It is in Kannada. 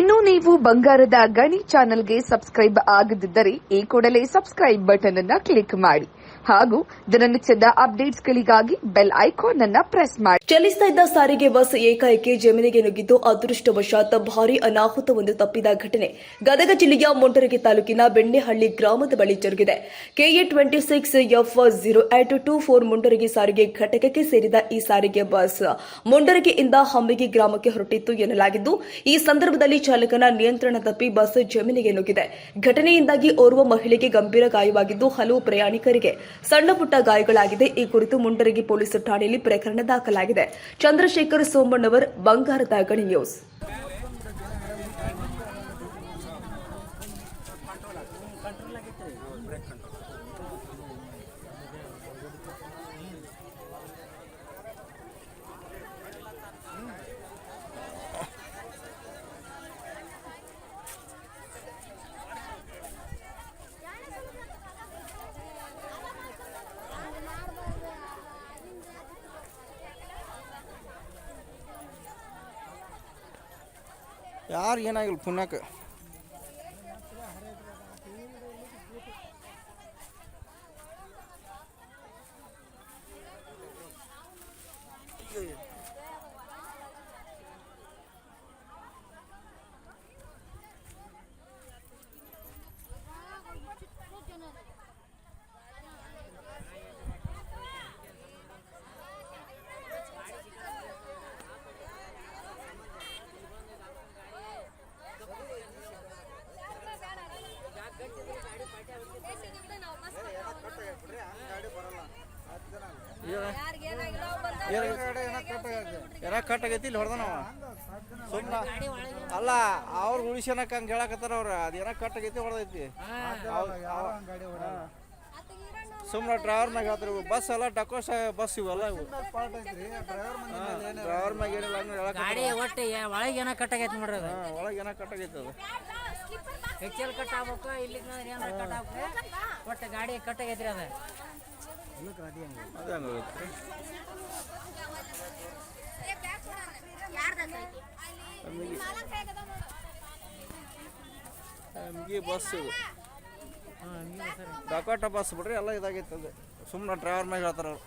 ಇನ್ನು ನೀವು ಬಂಗಾರದ ಗಣಿ ಚಾನೆಲ್ಗೆ ಸಬ್ಸ್ಕ್ರೈಬ್ ಆಗದಿದ್ದರೆ ಈ ಕೂಡಲೇ ಸಬ್ಸ್ಕ್ರೈಬ್ ಬಟನ್ ಅನ್ನ ಕ್ಲಿಕ್ ಮಾಡಿ. ಹಾಗೂ ದಿನನಿತ್ಯದ ಅಪ್ಡೇಟ್ಸ್ಗಳಿಗಾಗಿ ಬೆಲ್ ಐಕಾನ್ ಅನ್ನ ಪ್ರೆಸ್ ಮಾಡಿ. ಚಲಿಸ್ತಾ ಇದ್ದ ಸಾರಿಗೆ ಬಸ್ ಏಕಾಏಕಿ ಜಮೀನಿಗೆ ನುಗ್ಗಿದ್ದು ಅದೃಷ್ಟವಶಾತ್ ಭಾರಿ ಅನಾಹುತವೊಂದು ತಪ್ಪಿದ ಘಟನೆ. ಗದಗ ಜಿಲ್ಲೆಯ ಮೊಂಟರಗಿ ತಾಲೂಕಿನ ಬೆಣ್ಣೆಹಳ್ಳಿ ಗ್ರಾಮದ ಬಳಿ ಜರುಗಿದೆ. KA twenty six F zero eight two four Mundaragi ಸಾರಿಗೆ ಘಟಕಕ್ಕೆ ಸೇರಿದ ಈ ಸಾರಿಗೆ ಬಸ್ ಮುಂಡರಗಿಯಿಂದ ಹಂಬಿಗೆ ಗ್ರಾಮಕ್ಕೆ ಹೊರಟಿತ್ತು ಎನ್ನಲಾಗಿದ್ದು, ಈ ಸಂದರ್ಭದಲ್ಲಿ ಚಾಲಕನ ನಿಯಂತ್ರಣ ತಪ್ಪಿ ಬಸ್ ಜಮೀನಿಗೆ ನುಗ್ಗಿದೆ. ಘಟನೆಯಿಂದಾಗಿ ಓರ್ವ ಮಹಿಳೆಗೆ ಗಂಭೀರ ಗಾಯವಾಗಿದ್ದು ಹಲವು ಪ್ರಯಾಣಿಕರಿಗೆ ಸಣ್ಣ ಪುಟ್ಟ ಗಾಯಗಳಾಗಿದೆ. ಈ ಕುರಿತು ಮುಂಡರಗಿ ಪೊಲೀಸ್ ಠಾಣೆಯಲ್ಲಿ ಪ್ರಕರಣ ದಾಖಲಾಗಿದೆ. ಚಂದ್ರಶೇಖರ್ ಸೋಮಣ್ಣವರ್, ಬಂಗಾರದ ಗಣಿ ನ್ಯೂಸ್. ಯಾರು ಏನಾಗಿಲ್ಲ ಪುಣ್ಯಕ್ಕೆ ಏನ ಕಟ್ ಆಗೈತಿ ಇಲ್ಲಿ ಹೊಡೆದನವ ಸುಮ್ಮನ ಅಲ್ಲ ಅವ್ರು ಉಳಿಸ್ಕೊಳಕ್ ಹಂಗೆ ಹೇಳಕತ್ತಾರ ಅವ್ರ ಅದೇನ ಕಟ್ ಆಗೈತಿ ಹೊಡೆದೈತಿ ಸುಮ್ಮನೆ ಡ್ರೈವರ್ ಮ್ಯಾಗ ಹೇಳ್ತಾರೆ ಬಸ್ ಎಲ್ಲ ಡಕೋಶ ಬಸ್ ಇವೆಲ್ಲ ಇವು ಡ್ರೈವರ್ ಮ್ಯಾಗ ಏನಿಲ್ಲ ಹೇಳಕ್ ಗಾಡಿ ಒಟ್ಟು ಒಳಗೆ ಏನೋ ಕಟ್ಟಾಗೈತೆ ನೋಡ್ರಿ ಅದು ಒಳಗೆ ಏನೋ ಕಟ್ ಆಗೈತಿ ಅದು ಹೆಚ್ಚಲ್ ಕಟ್ ಆಗ್ಬೇಕು ಇಲ್ಲಿ ಕಟ್ ಆಗ್ಬೇಕು ಒಟ್ಟು ಗಾಡಿ ಕಟ್ಟಾಗೈತ್ರಿ ಅದು ಅದೇ ನಮಗೆ ಬಸ್. ಇದು ಬಸ್ ಬಿಡ್ರಿ ಎಲ್ಲ ಇದಾಗೈತೆ ಅದು. ಸುಮ್ಮನೆ ಡ್ರೈವರ್ ಮೇಲೆ ಹೇಳ್ತಾರ ಅವ್ರು